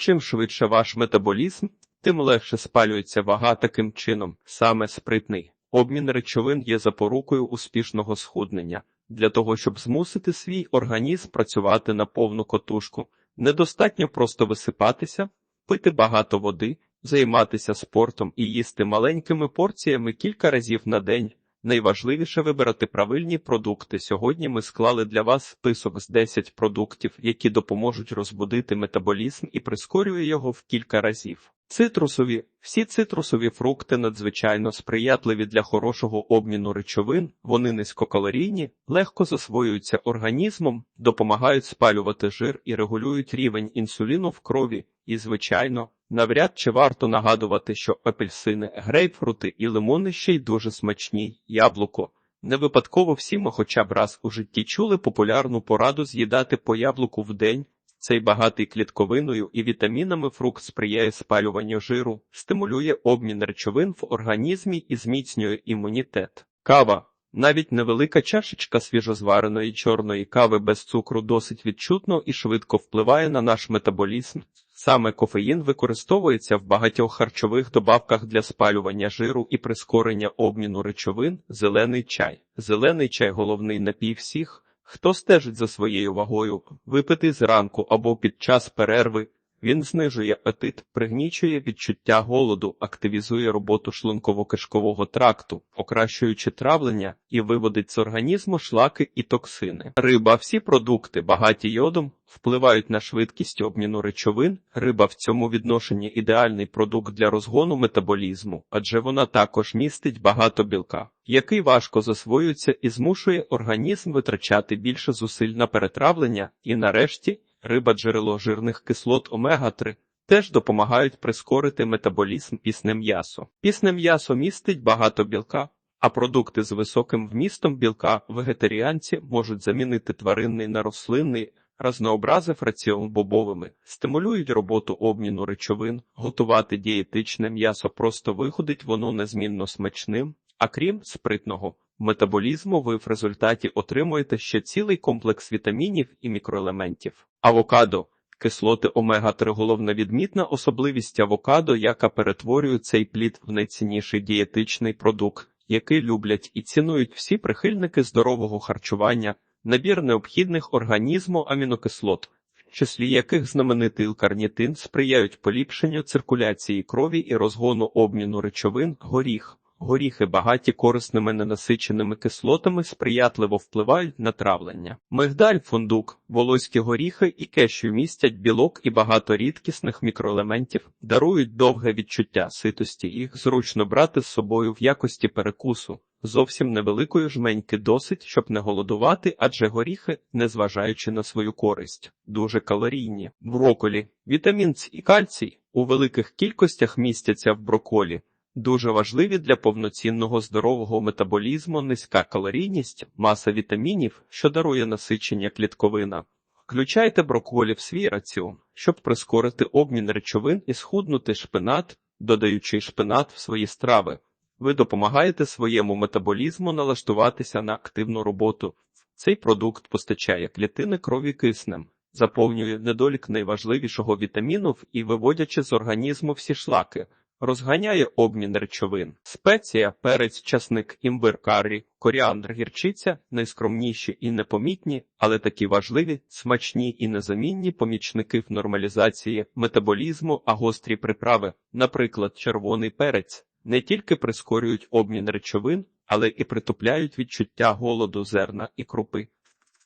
Чим швидше ваш метаболізм, тим легше спалюється вага таким чином, саме спритний. Обмін речовин є запорукою успішного схуднення. Для того, щоб змусити свій організм працювати на повну котушку, недостатньо просто висипатися, пити багато води, займатися спортом і їсти маленькими порціями кілька разів на день. Найважливіше вибирати правильні продукти. Сьогодні ми склали для вас список з 10 продуктів, які допоможуть розбудити метаболізм і прискорює його в кілька разів. Цитрусові всі цитрусові фрукти надзвичайно сприятливі для хорошого обміну речовин, вони низькокалорійні, легко засвоюються організмом, допомагають спалювати жир і регулюють рівень інсуліну в крові. І, звичайно, навряд чи варто нагадувати, що апельсини, грейпфрути і лимони ще й дуже смачні, яблуко. Не випадково всі ми хоча б раз у житті чули популярну пораду з'їдати по яблуку в день. Цей багатий клітковиною і вітамінами фрукт сприяє спалюванню жиру, стимулює обмін речовин в організмі і зміцнює імунітет. Кава. Навіть невелика чашечка свіжозвареної чорної кави без цукру досить відчутно і швидко впливає на наш метаболізм. Саме кофеїн використовується в багатьох харчових добавках для спалювання жиру і прискорення обміну речовин, зелений чай. Зелений чай головний напій всіх, хто стежить за своєю вагою, випити зранку або під час перерви. Він знижує апетит, пригнічує відчуття голоду, активізує роботу шлунково-кишкового тракту, покращуючи травлення і виводить з організму шлаки і токсини. Риба, всі продукти, багаті йодом, впливають на швидкість обміну речовин. Риба в цьому відношенні ідеальний продукт для розгону метаболізму, адже вона також містить багато білка, який важко засвоюється і змушує організм витрачати більше зусиль на перетравлення, і нарешті. Риба джерело жирних кислот омега-3 теж допомагають прискорити метаболізм пісне м'ясо. Пісне м'ясо містить багато білка, а продукти з високим вмістом білка вегетаріанці можуть замінити тваринний на рослинний, разнообразив раціон бобовими, стимулюють роботу обміну речовин, готувати дієтичне м'ясо просто виходить воно незмінно смачним, а крім спритного. Метаболізму ви в результаті отримуєте ще цілий комплекс вітамінів і мікроелементів. Авокадо. Кислоти омега-3 головна відмітна особливість авокадо, яка перетворює цей плід в найцінніший дієтичний продукт, який люблять і цінують всі прихильники здорового харчування, набір необхідних організму амінокислот, числі яких знаменитий л-карнітин сприяють поліпшенню циркуляції крові і розгону обміну речовин, горіх. Горіхи багаті корисними ненасиченими кислотами сприятливо впливають на травлення. Мигдаль, фундук, волоські горіхи і кешю містять білок і багато рідкісних мікроелементів, дарують довге відчуття ситості, їх зручно брати з собою в якості перекусу. Зовсім невеликої жменьки досить, щоб не голодувати, адже горіхи, незважаючи на свою користь, дуже калорійні. Броколі, вітамін С і кальцій у великих кількостях містяться в броколі. Дуже важливі для повноцінного здорового метаболізму низька калорійність, маса вітамінів, що дарує насичення клітковина. Включайте брокколі в свій раціон, щоб прискорити обмін речовин і схуднути шпинат, додаючи шпинат в свої страви. Ви допомагаєте своєму метаболізму налаштуватися на активну роботу. Цей продукт постачає клітини крові киснем, заповнює недолік найважливішого вітаміну і виводячи з організму всі шлаки. Розганяє обмін речовин. Спеція, перець, часник, імбир, каррі, коріандр, гірчиця найскромніші і непомітні, але такі важливі, смачні і незамінні помічники в нормалізації метаболізму, а гострі приправи, наприклад, червоний перець, не тільки прискорюють обмін речовин, але і притупляють відчуття голоду зерна і крупи.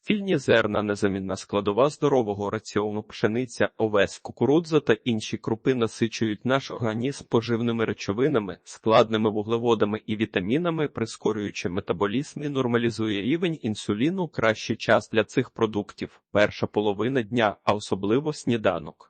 Фільні зерна незамінна складова здорового раціону пшениця, овес, кукурудза та інші крупи насичують наш організм поживними речовинами, складними вуглеводами і вітамінами, прискорюючи метаболізм і нормалізує рівень інсуліну. Кращий час для цих продуктів перша половина дня, а особливо сніданок.